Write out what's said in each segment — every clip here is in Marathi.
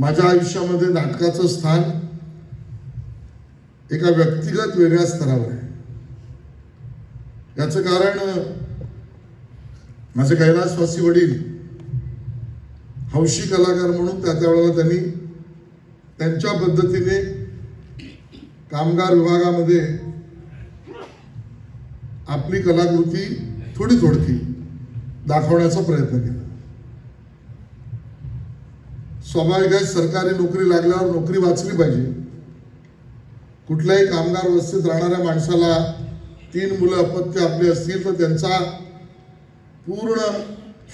माझ्या आयुष्यामध्ये नाटकाचं स्थान एका व्यक्तिगत वेगळ्या स्तरावर आहे. याचं कारण माझे कैलासवासी वडील हौशी कलाकार म्हणून त्या त्यावेळेला त्यांनी त्यांच्या पद्धतीने कामगार विभागामध्ये आपली कलाकृती थोडी थोडकी दाखवण्याचा प्रयत्न केला. स्वाभाविक आहे सरकारी नोकरी लागल्यावर नोकरी वाचली पाहिजे. कुठल्याही कामगार व्यवस्थेत राहणाऱ्या माणसाला तीन मुलं अपत्य आपली असतील तर त्यांचा पूर्ण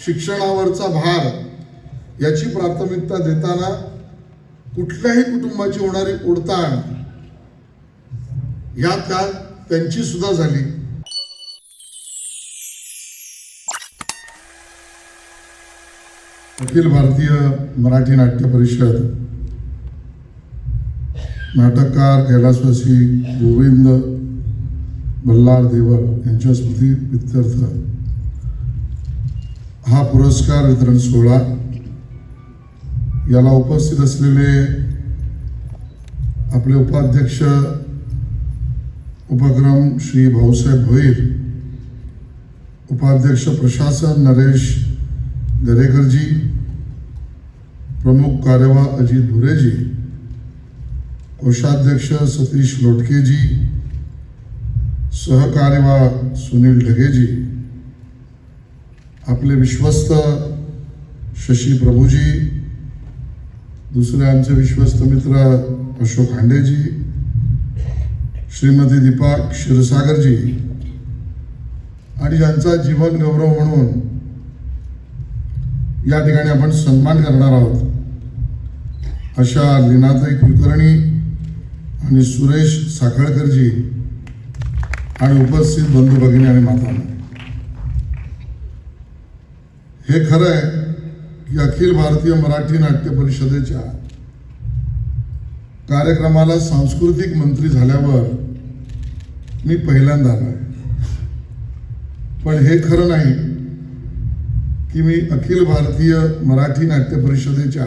शिक्षणावरचा भार याची प्राथमिकता देताना कुठल्याही कुटुंबाची होणारी उडताण या त्या त्यांची सुद्धा झाली. अखिल भारतीय मराठी नाट्य परिषद नाटककार कैलासवासी गोविंद बल्लार देवळ यांच्या स्मृती प्रित्यर्थ हा पुरस्कार वितरण सोहळा याला उपस्थित असलेले आपले उपाध्यक्ष उपक्रम श्री भाऊसाहेब भोईर उपाध्यक्ष प्रशासन नरेश दरेकरजी प्रमुख कार्यवाह अजित धुरेजी कोषाध्यक्ष सतीश लोटकेजी सहकार्यवाह सुनील ढगेजी आपले विश्वस्त शशी प्रभूजी दुसरे आमचे विश्वस्त मित्र अशोक हांडेजी श्रीमती दीपा क्षीरसागरजी आणि ज्यांचा जीवन गौरव म्हणून या ठिकाणी आपण सन्मान करणार आहोत. अशा लीनाताई कुलकर्णी आणि सुरेश साखळकरजी आणि उपस्थित बंधू भगिनी आणि मातांना हे खरं आहे की अखिल भारतीय मराठी नाट्य परिषदेच्या कार्यक्रमाला सांस्कृतिक मंत्री झाल्यावर मी पहिल्यांदा आलो आहे. पण हे खरं नाही की मी अखिल भारतीय मराठी नाट्य परिषदेच्या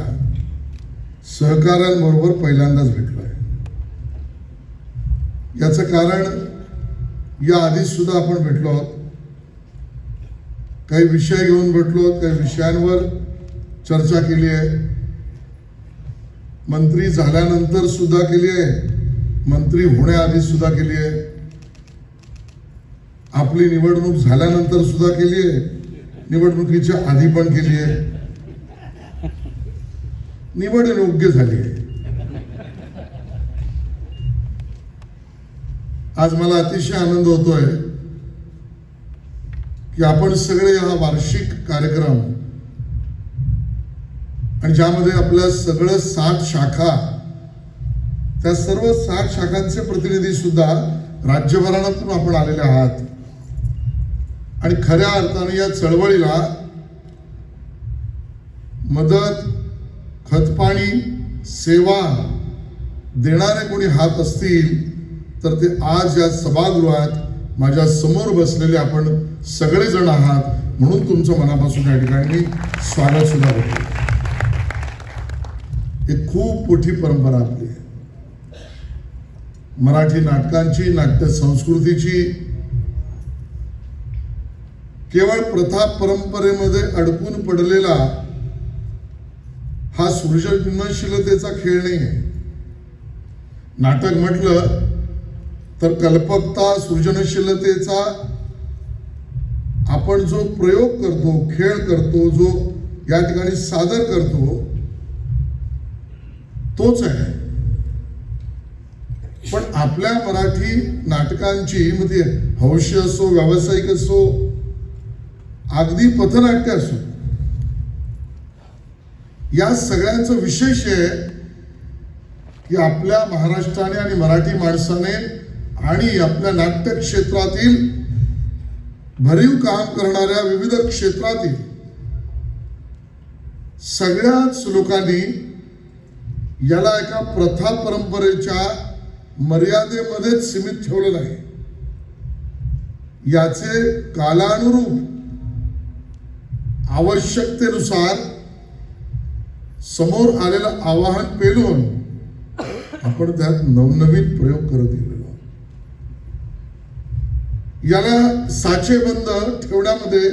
सहकाऱ्यांबरोबर पहिल्यांदाच भेटलो आहे याचं कारण या आधीच सुद्धा आपण भेटलो आहोत. काही विषय घेऊन भेटलो आहोत विषयांवर चर्चा केली आहे. मंत्री झाल्यानंतर सुद्धा केली आहे. मंत्री होण्याआधी सुद्धा केली आहे. आपली निवडणूक झाल्यानंतर सुद्धा केली आहे. निवडणुकीच्या आधी पण केली आहे. निवड योग्य झाली आहे. आज मला अतिशय आनंद होतोय की आपण सगळे हा वार्षिक कार्यक्रम आणि ज्यामध्ये आपल्या सगळं सात शाखा त्या सर्व सात शाखांचे प्रतिनिधी सुद्धा राज्यभरातून आपण आलेले आहात. आणि खऱ्या अर्थाने या चळवळीला मदत खतपाणी सेवा देणारे कोणी हात असतील तर ते आज या सभागृहात माझ्यासमोर बसलेले आपण सगळेजण आहात. म्हणून तुमचं मनापासून या ठिकाणी मी स्वागत सुद्धा होतो ही खूप मोठी परंपरा आपली आहे. मराठी नाटकांची नाट्य संस्कृतीची केवळ प्रथा परंपरेमध्ये अडकून पडलेला हा सृजनशीलतेचा खेळ नाही आहे नाटक म्हटलं तर कल्पकता सृजनशीलतेचा आपण जो प्रयोग करतो खेळ करतो जो या ठिकाणी सादर करतो तोच आहे. पण आपल्या मराठी नाटकांची म्हणजे हौशी असो व्यावसायिक असो अगदी पथनाट्य असो या सगळ्यांचं विशेष आहे की आपल्या महाराष्ट्राने आणि मराठी माणसाने आणि आपल्या नाट्य क्षेत्रातील भरीव काम करणाऱ्या विविध क्षेत्रातील सगळ्याच लोकांनी याला एका प्रथा परंपरेच्या मर्यादेमध्येच सीमित ठेवलं नाही याचे कालानुरूप आवश्यकतेनुसार समोर आलेलं आवाहन पेलून आपण त्यात नवनवीन प्रयोग करत गेलेलो याला याला साचेबंद ठेवण्यामध्ये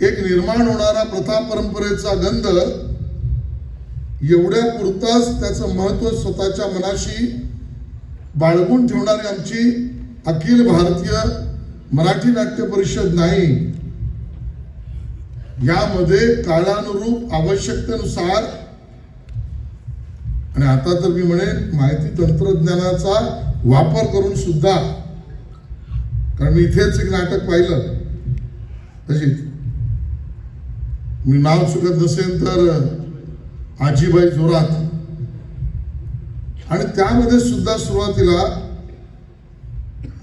एक निर्माण होणारा प्रथा परंपरेचा गंध एवढ्या पुरताच त्याचं महत्त्व स्वतःच्या मनाशी बाळगून ठेवणारी आमची अखिल भारतीय मराठी नाट्य परिषद नाही यामध्ये काळानुरूप आवश्यकतेनुसार आणि आता तर मी म्हणेन माहिती तंत्रज्ञानाचा वापर करून सुद्धा कारण मी इथेच एक नाटक पाहिलं. तशी मी नाव चुकत नसेल तर आजीबाई जोरात. आणि त्यामध्ये सुद्धा सुरुवातीला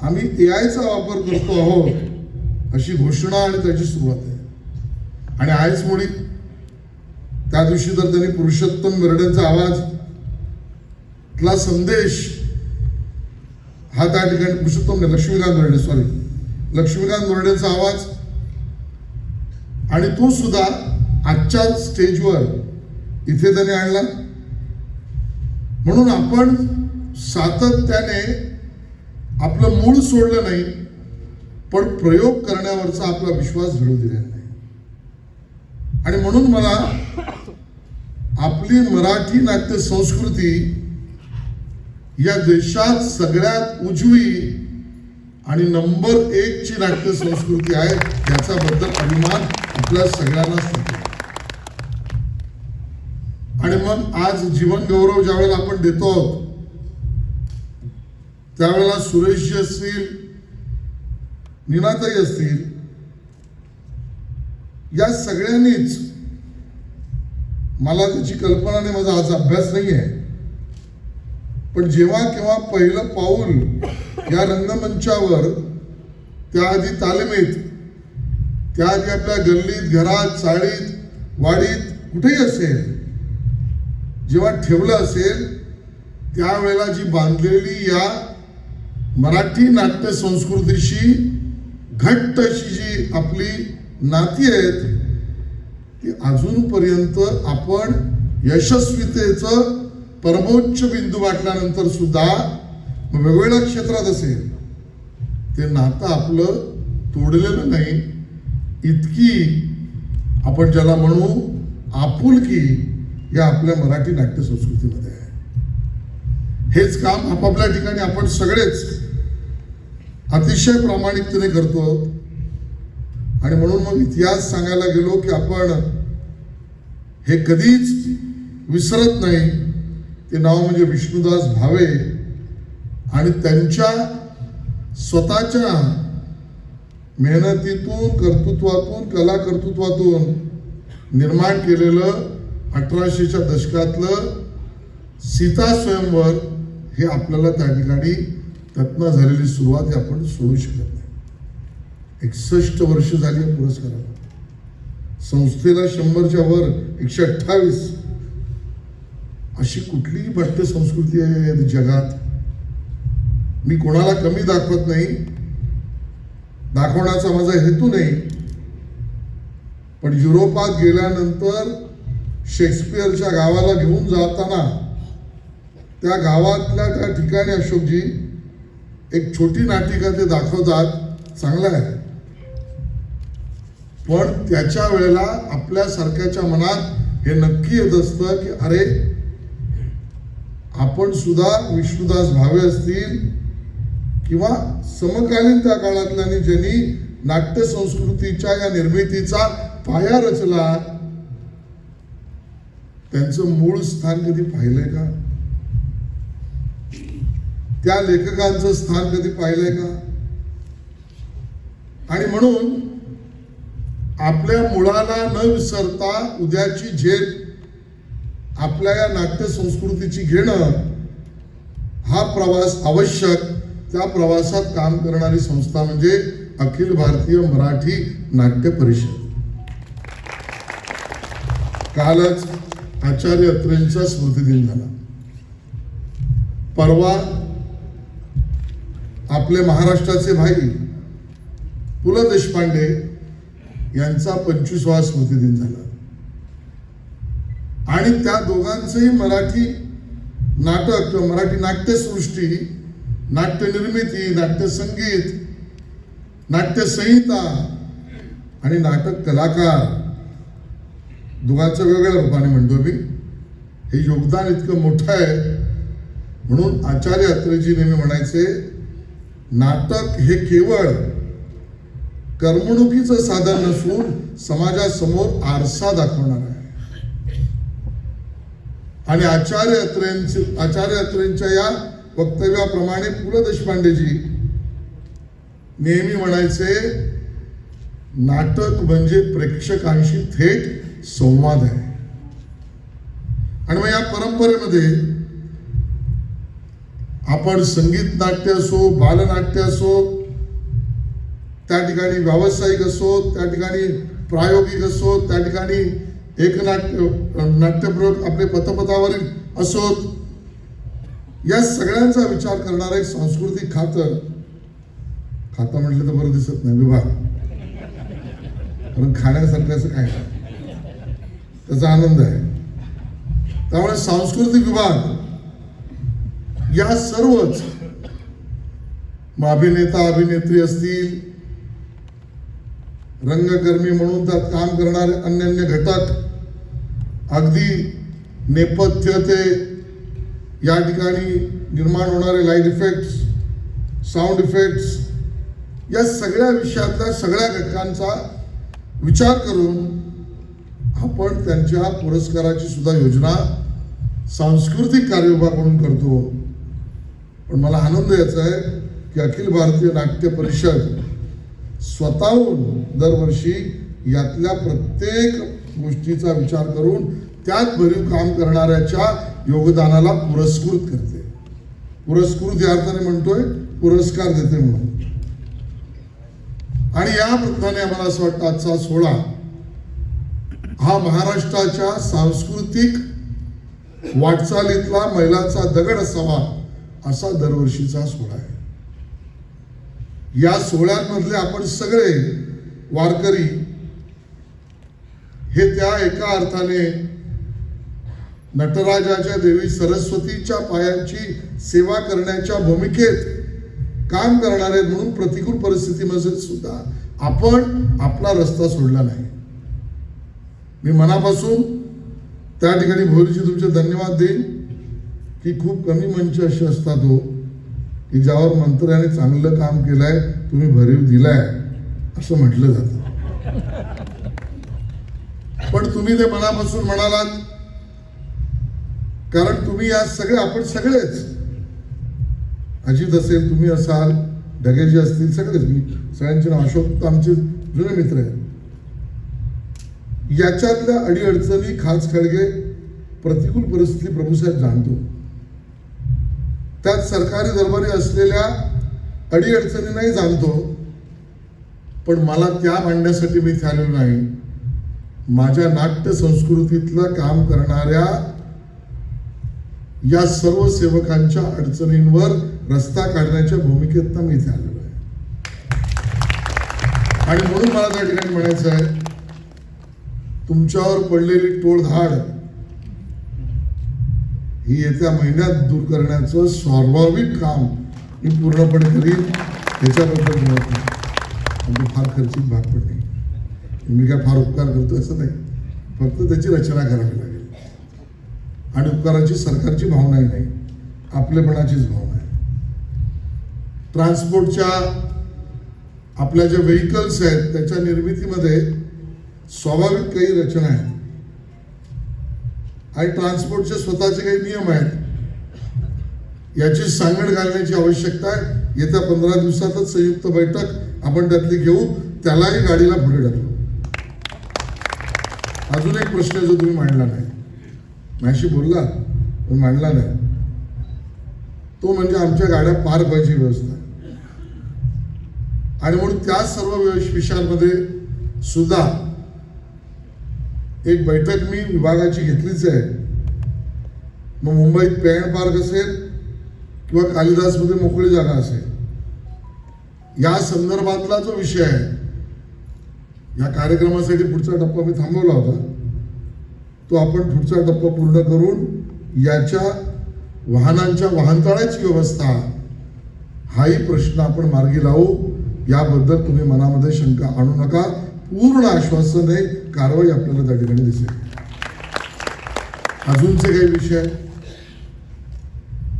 आम्ही ए आयचा वापर करतो आहोत अशी घोषणा आणि त्याची सुरुवात आहे. आणि आहेच मुळी त्या दिवशी तर त्यांनी पुरुषोत्तम बर्ड्यांचा आवाज तला संदेश हा त्या ठिकाणी पुरुषोत्तम लक्ष्मीकांत बर्डे सॉरी लक्ष्मीकांत बर्डेचा आवाज आणि तो सुद्धा आजच्या स्टेजवर इथे त्याने आणला. म्हणून आपण सातत्याने आपलं मूळ सोडलं नाही पण प्रयोग करण्यावरचा आपला विश्वास घडू दिलेला नाही. आणि म्हणून मला आपली मराठी नाट्य संस्कृती या देशात सगळ्यात उजवी आणि नंबर एक ची नाट्य संस्कृती आहे याच्याबद्दल अभिमान आपल्या सगळ्यांनाच होतो आणि मग आज जीवन गौरव ज्यावेळेला आपण देतो आहोत त्यावेळेला सुरेशजी असतील निनाताई असतील या सगळ्यांनीच मला त्याची कल्पना नाही माझा आज अभ्यास नाही आहे पण जेव्हा केव्हा पहिलं पाऊल या रंगमंचावर त्याआधी तालमीत त्याआधी आपल्या गल्लीत घरात चाळीत वाडीत कुठेही असेल जेव्हा ठेवलं असेल त्यावेळेला जी बांधलेली या मराठी नाट्य संस्कृतीशी घट्ट अशी जी आपली नाती आहेत की अजूनपर्यंत आपण यशस्वीतेचं परमोच्च बिंदू वाटल्यानंतर सुद्धा वेगवेगळ्या क्षेत्रात असेल ते नातं आपलं तोडलेलं नाही. इतकी आपण ज्याला म्हणू आपुलकी या आपल्या मराठी नाट्य संस्कृतीमध्ये आहे. हेच काम आपापल्या ठिकाणी आपण सगळेच अतिशय प्रामाणिकतेने करतो. आणि म्हणून मग इतिहास सांगायला गेलो की आपण हे कधीच विसरत नाही. ते नाव म्हणजे विष्णुदास भावे. आणि त्यांच्या स्वतःच्या मेहनतीतून कर्तृत्वातून कला कर्तृत्वातून निर्माण केलेलं अठराशेच्या दशकातलं सीता स्वयंवर हे आपल्याला त्या ठिकाणी त्यातनं झालेली सुरुवात आपण सोडू शकत नाही. एकसष्ट वर्ष झाली या पुरस्काराला. संस्थेला शंभरच्या वर एकशे अठ्ठावीस. अशी कुठलीही भट्ट संस्कृती आहे या जगात. मी कोणाला कमी दाखवत नाही. दाखवण्याचा माझा हेतू नाही. पण युरोपात गेल्यानंतर शेक्सपियरच्या गावाला घेऊन जाताना त्या गावातल्या त्या ठिकाणी अशोकजी एक छोटी नाटिका ते दाखवतात. चांगलं आहे. पण त्याच्या वेळेला आपल्या सारख्याच्या मनात हे नक्की येत असतं की अरे आपण सुद्धा विष्णुदास भावे असतील किंवा समकालीन त्या काळातल्यानी ज्यांनी नाट्य संस्कृतीच्या या निर्मितीचा पाया रचला त्यांचं मूळ स्थान कधी पाहिलंय का? त्या लेखकांचं स्थान कधी पाहिलंय का? आणि म्हणून आपल्या मुळाला न विसरता उद्याची झेप आपल्या या नाट्य संस्कृतीची घेणं हा प्रवास आवश्यक. त्या प्रवासात काम करणारी संस्था म्हणजे अखिल भारतीय मराठी नाट्य परिषद. कालच आचार्य अत्रेंचा स्मृतिदिन झाला. परवा आपले महाराष्ट्राचे भाई पु ल देशपांडे यांचा पंचवीसवा स्मृतिदिन झाला. आणि त्या दोघांचंही मराठी नाटक किंवा मराठी नाट्यसृष्टी नाट्यनिर्मिती नाट्यसंगीत नाट्य संगीत नाट्यसंहिता आणि नाटक कलाकार दोघांचं वेगवेगळ्या रूपाने म्हणतो मी. हे योगदान इतकं मोठं आहे. म्हणून आचार्य अत्रेजी नेहमी म्हणायचे नाटक हे केवळ करमणुकीचं साधन नसून समाजासमोर आरसा दाखवणार आहे. आणि आचार्य अत्रेंचे आचार्य अत्रेंच्या या वक्तव्याप्रमाणे पु ल देशपांडेजी नेहमी म्हणायचे नाटक म्हणजे प्रेक्षकांशी थेट संवाद आहे. आणि मग या परंपरेमध्ये आपण संगीत नाट्य असो बालनाट्य असो त्या ठिकाणी व्यावसायिक असो त्या ठिकाणी प्रायोगिक असो त्या ठिकाणी एक नाट्य नाट्यप्रयोग आपले पथपथावरील असोत या सगळ्यांचा विचार करणारं एक सांस्कृतिक खातं खातं म्हटलं तर बरं दिसत नाही विभाग. कारण खाण्यासारखं असं काय? त्याचा आनंद आहे. त्यामुळे सांस्कृतिक विभाग या सर्वच अभिनेता अभिनेत्री असतील रंगकर्मी म्हणून त्यात काम करणारे अन्य अन्य घटक अगदी नेपथ्य ते या ठिकाणी निर्माण होणारे लाइट इफेक्ट्स साऊंड इफेक्ट्स या सगळ्या विषयातल्या सगळ्या घटकांचा विचार करून आपण त्यांच्या पुरस्काराची सुद्धा योजना सांस्कृतिक कार्य म्हणून करतो. पण मला आनंद याचा आहे की अखिल भारतीय नाट्य परिषद स्वतःहून दरवर्षी यातल्या प्रत्येक गोष्टीचा विचार करून त्यात भरीव काम करणाऱ्याच्या योगदानाला पुरस्कृत करते. पुरस्कृत या अर्थाने म्हणतोय पुरस्कार देते म्हणून. आणि या वृत्ताने आम्हाला असं वाटतं आजचा सोहळा हा महाराष्ट्राच्या सांस्कृतिक वाटचालीतला मैलाचा दगड असावा असा दरवर्षीचा सोहळा आहे. या सोहळ्यांमधले आपण सगळे वारकरी हे त्या एका अर्थाने नटराजाच्या देवी सरस्वतीच्या पायांची सेवा करण्याच्या भूमिकेत काम करणारे म्हणून प्रतिकूल परिस्थितीमध्ये सुद्धा आपण आपला रस्ता सोडला नाही. मी मनापासून त्या ठिकाणी भोरीची तुमचे धन्यवाद देईन की खूप कमी मंच असे असतात हो. की ज्यावर मंत्र्याने चांगलं काम केलंय तुम्ही भरीव दिलाय असं म्हटलं जातं. पण तुम्ही ते मनापासून म्हणालात कारण तुम्ही या सगळे आपण सगळेच. अजित असेल तुम्ही असाल ढगेजी असतील सगळेच. मी सगळ्यांचे नाव अशोक आमचे जुने मित्र आहेत. याच्यातल्या अडीअडचणी खास खळगे प्रतिकूल परिस्थिती प्रभूसाहेब जाणतो. त्यात सरकारी दरबारी असलेल्या अडीअडचणींनाही जाणतो पण मला त्या मांडण्यासाठी मी इथे आलेलो नाही. माझ्या नाट्य संस्कृतीतलं काम करणाऱ्या या सर्व सेवकांच्या अडचणींवर रस्ता काढण्याच्या भूमिकेतनं मी इथे आलेलो आहे. आणि म्हणून मला त्या ठिकाणी म्हणायचं आहे तुमच्यावर पडलेली टोळधाड ही येत्या महिन्यात दूर करण्याचं स्वाभाविक काम मी पूर्णपणे करीन. त्याच्याबद्दल मिळत नाही फार खर्चिक भाग पण नाही मी काय फार उपकार करतो असं नाही. फक्त त्याची रचना करावी लागेल. आणि उपकाराची सरकारची भावनाही नाही. आपलेपणाचीच भावना आहे. ट्रान्सपोर्टच्या आपल्या ज्या व्हेकल्स आहेत त्याच्या निर्मितीमध्ये स्वाभाविक काही रचना आहेत. आणि ट्रान्सपोर्टचे स्वतःचे काही नियम आहेत. याची सांगड घालण्याची आवश्यकता आहे. येत्या पंधरा दिवसातच संयुक्त बैठक आपण त्यातली घेऊ. त्यालाही गाडीला पुढे टाकलो अजून एक प्रश्न जो तुम्ही मांडला नाही. माझ्याशी बोलला पण मांडला नाही. तो म्हणजे आमच्या गाड्या पार पाहिजे व्यवस्था. आणि म्हणून त्या सर्व विषयांमध्ये सुद्धा एक बैठक मी विभागाची घेतलीच आहे. मग मुंबईत पेण पार्क असेल किंवा कालिदासमध्ये मोकळी जागा असेल. या संदर्भातला जो विषय आहे या कार्यक्रमासाठी पुढचा टप्पा मी थांबवला होता. तो आपण पुढचा टप्पा पूर्ण करून याच्या वाहनांच्या वाहनतळाची व्यवस्था हाही प्रश्न आपण मार्गी लावू. याबद्दल तुम्ही मनामध्ये शंका आणू नका. पूर्ण आश्वासन आहे कारवाई आपल्याला त्या ठिकाणी दिसेल. अजूनचे काही विषय?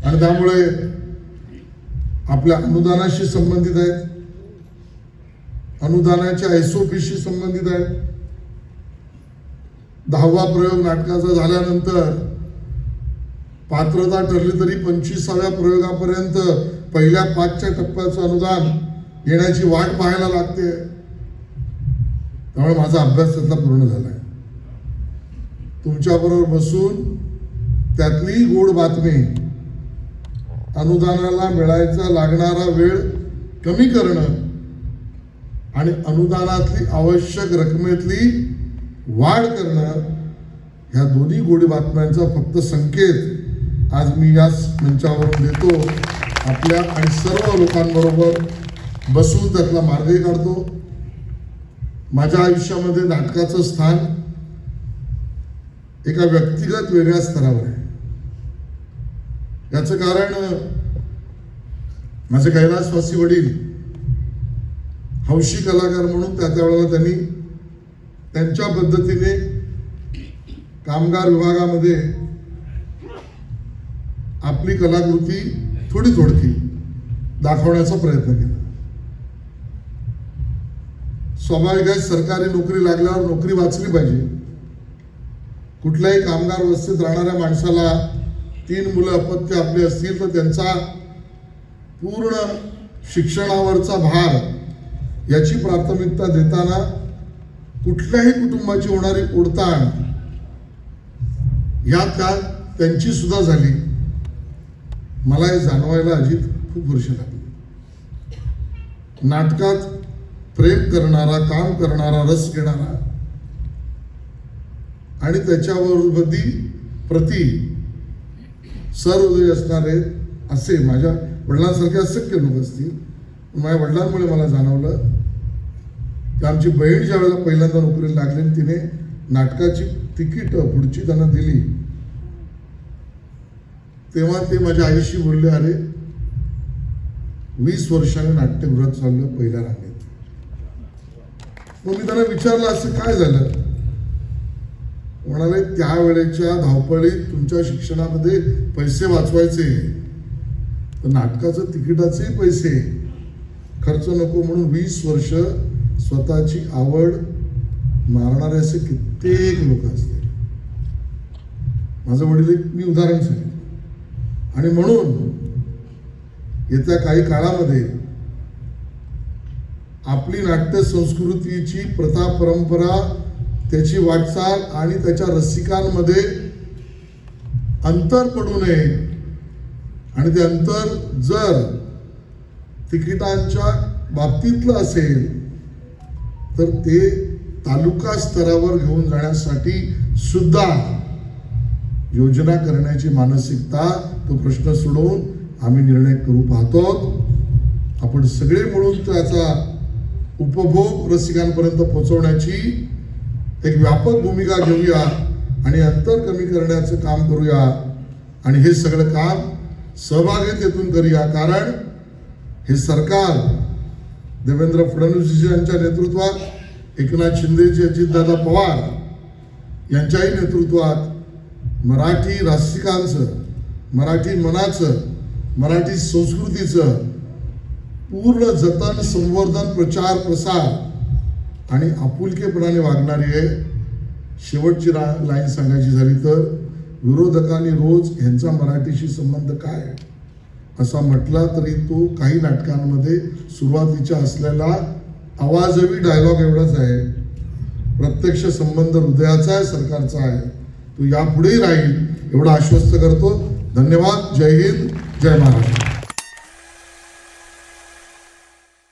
आणि त्यामुळे आपल्या अनुदानाशी संबंधित आहेत अनुदानाच्या एस ओ पीशी संबंधित आहेत. दहावा प्रयोग नाटकाचा झाल्यानंतर पात्रता ठरली तरी पंचवीसाव्या प्रयोगापर्यंत पहिल्या पाचच्या टप्प्याचं अनुदान येण्याची वाट पाहायला लागते. त्यामुळे माझा अभ्यास त्यातला पूर्ण झाला. आहे तुमच्याबरोबर बसून त्यातली गोड बातमी अनुदानाला मिळायचा लागणारा वेळ कमी करणं आणि अनुदानातली आवश्यक रकमेतली वाढ करणं ह्या दोन्ही गोडी बातम्यांचा फक्त संकेत आज मी या मंचावरून देतो. आपल्या आणि सर्व लोकांबरोबर बसून त्यातला मार्गही काढतो. माझ्या आयुष्यामध्ये नाटकाचं स्थान एका व्यक्तिगत वेगळ्या स्तरावर आहे. याचं कारण माझे कैलासवासी वडील हौशी कलाकार म्हणून त्या त्यावेळेला त्यांनी त्यांच्या पद्धतीने कामगार विभागामध्ये आपली कलाकृती थोडी थोडकी दाखवण्याचा प्रयत्न केला. स्वाभाविक आहे सरकारी नोकरी लागल्यावर नोकरी वाचली पाहिजे. कुठल्याही कामगार वस्तीत राहणाऱ्या माणसाला तीन मुलं अपत्य आपली असतील तर त्यांचा पूर्ण शिक्षणावरचा भार याची प्राथमिकता देताना कुठल्याही कुटुंबाची होणारी ओढताण यात का त्यांची सुद्धा झाली. मला हे जाणवायला अजित खूप वर्ष लागली. नाटकात प्रेम करणारा काम करणारा रस घेणारा. आणि त्याच्यावर प्रती सहृदय असणारे असे माझ्या वडिलांसारखे असंख्य लोक असतील. माझ्या वडिलांमुळे मला जाणवलं की आमची बहीण ज्या वेळेला पहिल्यांदा नोकरीला लागली आणि तिने नाटकाची तिकीट पुढची त्यांना दिली तेव्हा ते माझ्या आईशी बोलले अरे वीस वर्षाने नाट्यगृहात चाललं पहिल्या रांगेत. मग मी त्यांना विचारलं असं काय झालं? म्हणाले त्यावेळेच्या धावपळीत तुमच्या शिक्षणामध्ये पैसे वाचवायचे. तर नाटकाचं तिकिटाचे पैसे. खर्च नको म्हणून वीस वर्ष स्वतःची आवड मारणारे असे कित्येक लोक असतील माझं वडील एक मी उदाहरण सांगितलं. आणि म्हणून येत्या काही काळामध्ये आपली नाट्य संस्कृतीची प्रथा परंपरा त्याची वाटचाल आणि त्याच्या रसिकांमध्ये अंतर पडू नये. आणि ते अंतर जर तिकिटांच्या बाबतीतलं असेल तर ते तालुका स्तरावर घेऊन जाण्यासाठी सुद्धा योजना करण्याची मानसिकता तो प्रश्न सोडवून आम्ही निर्णय करू पाहतो. आपण सगळे मिळून त्याचा उपभोग रसिकांपर्यंत पोहोचवण्याची एक व्यापक भूमिका घेऊया आणि अंतर कमी करण्याचं काम करूया. आणि हे सगळं काम सहभागितेतून करूया. कारण हे सरकार देवेंद्र फडणवीस यांच्या नेतृत्वात एकनाथ शिंदेजी अजितदादा पवार यांच्याही नेतृत्वात मराठी रसिकांचं मराठी मनाचं मराठी संस्कृतीचं पूर्ण जतन संवर्धन प्रचार प्रसार आणि आपुलकेपणाने वागणारी आहे शेवटची रा लाईन सांगायची झाली तर विरोधकांनी रोज ह्यांचा मराठीशी संबंध काय असा म्हटला तरी तो काही नाटकांमध्ये सुरुवातीच्या असलेला आवाजवी डायलॉग एवढाच आहे. प्रत्यक्ष संबंध हृदयाचा आहे सरकारचा आहे. तो यापुढेही राहील एवढा आश्वस्त करतो. धन्यवाद. जय हिंद. जय महाराष्ट्र.